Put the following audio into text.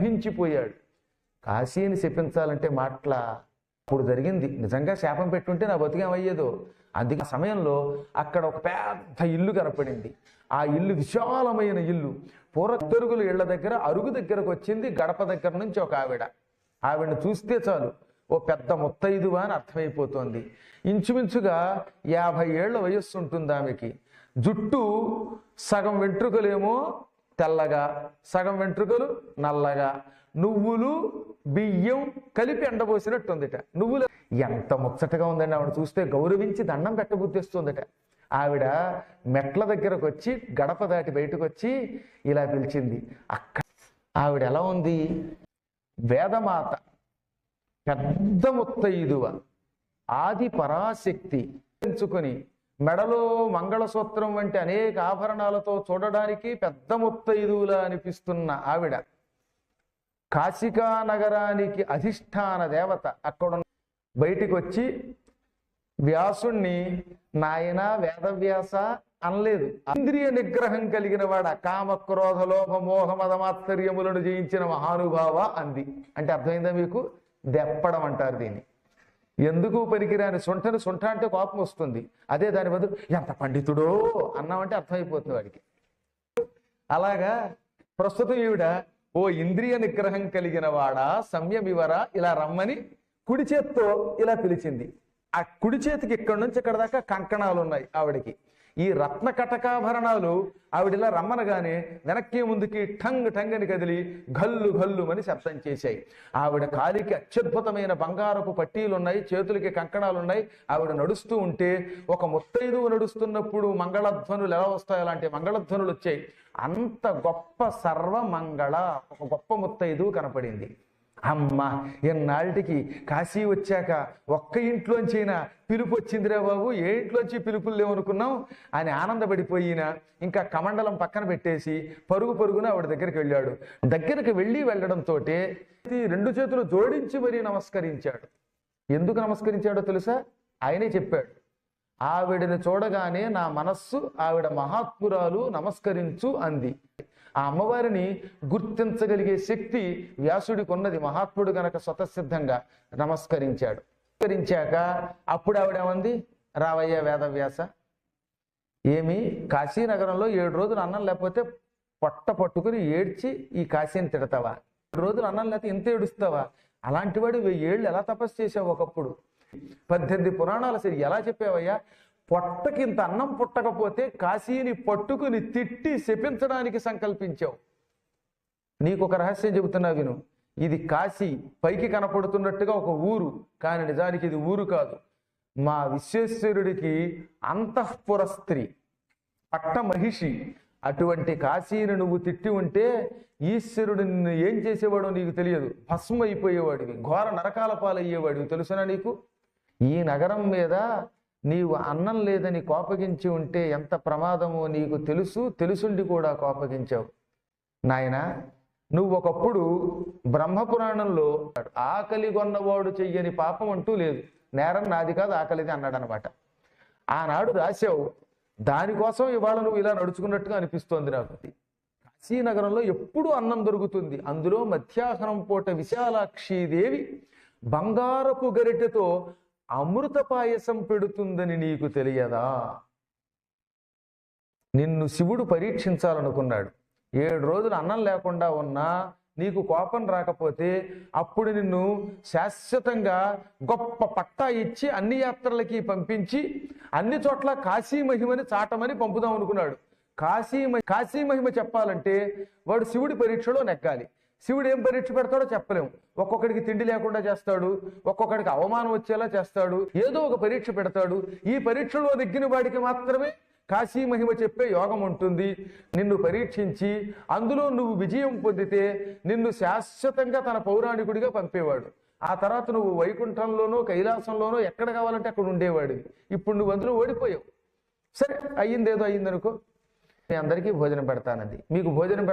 స్తంభించిపోయాడు కాశీని శపించాలంటే మాటల అప్పుడు జరిగింది. నిజంగా శాపం పెట్టుంటే నా బతికేమయ్యేదో అందుకే ఆ సమయంలో అక్కడ ఒక పెద్ద ఇల్లు కనపడింది. ఆ ఇల్లు విశాలమైన ఇల్లు. పూరతరుగుల ఇళ్ళ దగ్గర అరుగు దగ్గరకు వచ్చింది గడప దగ్గర నుంచి ఒక ఆవిడ. ఆవిడని చూస్తే చాలు. ఓ పెద్ద ముత్తైదువా అని అర్థమైపోతోంది. ఇంచుమించుగా యాభై ఏళ్ళ వయస్సు ఉంటుంది ఆమెకి జుట్టు సగం వెంట్రుకలేమో తెల్లగా సగం వెంట్రుకలు నల్లగా నువ్వులు బియ్యం కలిపి ఎండబోసినట్టుందిట. నువ్వులు ఎంత ముచ్చటగా ఉందండి ఆవిడ చూస్తే గౌరవించి దండం పెట్టబుద్ధిస్తుందిట. ఆవిడ మెట్ల దగ్గరకు వచ్చి గడప దాటి బయటకు వచ్చి ఇలా పిలిచింది అక్క ఆవిడ ఎలా ఉంది? వేదమాత పెద్ద ముత్తైదువ ఆది పరాశక్తి ఎంచుకొని మెడలో మంగళసూత్రం వంటి అనేక ఆభరణాలతో చూడడానికి పెద్ద ముత్తైదువులా అనిపిస్తున్న ఆవిడ. కాశికా నగరానికి అధిష్టాన దేవత అక్కడ బయటికి వచ్చి వ్యాసుణ్ణి నాయన వేదవ్యాస అనలేదు. ఇంద్రియ నిగ్రహం కలిగిన వాడ కామ క్రోధ లోభ మోహ మదమాత్సర్యములను జయించిన మహానుభావ అంది. అంటే అర్థమైందా మీకు? దెప్పడం అంటారు దీన్ని. ఎందుకు పనికిరాని? సొంటను సొంట అంటే కోపం వస్తుంది. అదే దాని బదులు ఎంత పండితుడో? అన్నామంటే అర్థమైపోతుంది వాడికి. అలాగా ప్రస్తుతం ఈవిడ ఓ ఇంద్రియ నిగ్రహం కలిగిన వాడా సంయమివరా ఇలా రమ్మని కుడి చేత్తో ఇలా పిలిచింది. ఆ కుడి చేతికి ఇక్కడి నుంచి ఇక్కడ దాకా కంకణాలు ఉన్నాయి ఆవిడకి. ఈ రత్న కటకాభరణాలు ఆవిడిలా రమ్మనగానే వెనక్కి ముందుకి ఠంగ్ ఠంగ్ అని కదిలి గల్లు గల్లు అని శబ్దం చేశాయి. ఆవిడ కాలికి అత్యద్భుతమైన బంగారపు పట్టీలు ఉన్నాయి చేతులకి కంకణాలు ఉన్నాయి ఆవిడ నడుస్తూ ఉంటే ఒక ముత్తైదువు నడుస్తున్నప్పుడు మంగళధ్వనులు ఎలా వస్తాయి? అలాంటి మంగళధ్వనులు వచ్చాయి. అంత గొప్ప సర్వమంగళ ఒక గొప్ప ముత్తైదువు కనపడింది. అమ్మ ఎన్నాళ్ళకి కాశీ వచ్చాక ఒక్క ఇంట్లోంచైనా పిలుపు వచ్చిందిరా బాబు. ఏ ఇంట్లోంచి పిలుపులు లేవనుకున్నాం అని ఆనందపడిపోయిన ఇంకా కమండలం పక్కన పెట్టేసి పరుగు పరుగున ఆవిడ దగ్గరికి వెళ్ళాడు. దగ్గరికి వెళ్ళి వెళ్ళడంతో రెండు చేతులు జోడించి మరీ నమస్కరించాడు. ఎందుకు నమస్కరించాడో తెలుసా? ఆయనే చెప్పాడు. ఆవిడని చూడగానే నా మనస్సు ఆవిడ మహాత్మురాలు నమస్కరించు అంది. ఆ అమ్మవారిని గుర్తించగలిగే శక్తి వ్యాసుడికి ఉన్నది మహాత్ముడు గనక స్వతసిద్ధంగా నమస్కరించాడు. నమస్కరించాక అప్పుడు ఆవిడేమంది? రావయ్య వేదవ్యాస ఏమి? కాశీనగరంలో ఏడు రోజులు అన్నం లేకపోతే పొట్ట పట్టుకుని ఏడ్చి ఈ కాశీని తిడతావా? ఏడు రోజులు అన్నం లేకపోతే ఇంత ఏడుస్తావా? అలాంటి వాడు వెయ్యి ఏళ్ళు ఎలా తపస్సు చేసావు ఒకప్పుడు? పద్దెనిమిది పురాణాలు అసలు ఎలా చెప్పావయ్యా? పొట్టకింత అన్నం పుట్టకపోతే కాశీని పట్టుకుని తిట్టి శపించడానికి సంకల్పించావు. నీకు ఒక రహస్యం చెబుతున్నా విను. ఇది కాశీ పైకి కనపడుతున్నట్టుగా ఒక ఊరు కానీ నిజానికి ఇది ఊరు కాదు. మా విశ్వేశ్వరుడికి అంతఃపుర స్త్రీ పట్ట మహిషి అటువంటి కాశీని నువ్వు తిట్టి ఉంటే ఈశ్వరుడు నిన్ను ఏం చేసేవాడో నీకు తెలియదు. భస్మ అయిపోయేవాడివి ఘోర నరకాల పాలయ్యేవాడివి తెలుసునా నీకు? ఈ నగరం మీద నీవు అన్నం లేదని కోపగించి ఉంటే ఎంత ప్రమాదమో నీకు తెలుసు తెలుసుండి కూడా కోపగించావు. నాయనా నువ్వు ఒకప్పుడు బ్రహ్మపురాణంలో ఆకలి కొన్నవాడు చెయ్యని పాపం అంటూ లేదు. నేరం నాది కాదు ఆకలిది అన్నాడు అనమాట ఆనాడు రాశావు దానికోసం ఇవాళ నువ్వు ఇలా నడుచుకున్నట్టుగా అనిపిస్తోంది నాకు. కాశీనగరంలో ఎప్పుడూ అన్నం దొరుకుతుంది. అందులో మధ్యాహ్నం పూట విశాలాక్షీదేవి బంగారపు గరిటెతో అమృత పాయసం పెడుతుందని నీకు తెలియదా? నిన్ను శివుడు పరీక్షించాలనుకున్నాడు. ఏడు రోజులు అన్నం లేకుండా ఉన్నా నీకు కోపం రాకపోతే అప్పుడు నిన్ను శాశ్వతంగా గొప్ప పట్టా ఇచ్చి అన్ని యాత్రలకి పంపించి అన్ని చోట్ల కాశీ మహిమని చాటమని పంపుదాం అనుకున్నాడు. కాశీ మహి- కాశీ మహిమ చెప్పాలంటే వాడు శివుడి పరీక్షలో నెక్కాలి శివుడు ఏం పరీక్ష పెడతాడో చెప్పలేము ఒక్కొక్కడికి తిండి లేకుండా చేస్తాడు ఒక్కొక్కడికి అవమానం వచ్చేలా చేస్తాడు ఏదో ఒక పరీక్ష పెడతాడు. ఈ పరీక్షలో దిగ్గిన వాడికి మాత్రమే కాశీ మహిమ చెప్పే యోగం ఉంటుంది. నిన్ను పరీక్షించి అందులో నువ్వు విజయం పొందితే నిన్ను శాశ్వతంగా తన పౌరాణికుడిగా పంపేవాడు. ఆ తర్వాత నువ్వు వైకుంఠంలోనో కైలాసంలోనో ఎక్కడ కావాలంటే అక్కడ ఉండేవాడివి. ఇప్పుడు నువ్వు అందులో ఓడిపోయావు. సరే అయ్యిందేదో అయ్యిందనుకో. మీ అందరికీ భోజనం పెడతానంది. మీకు భోజనం పెడ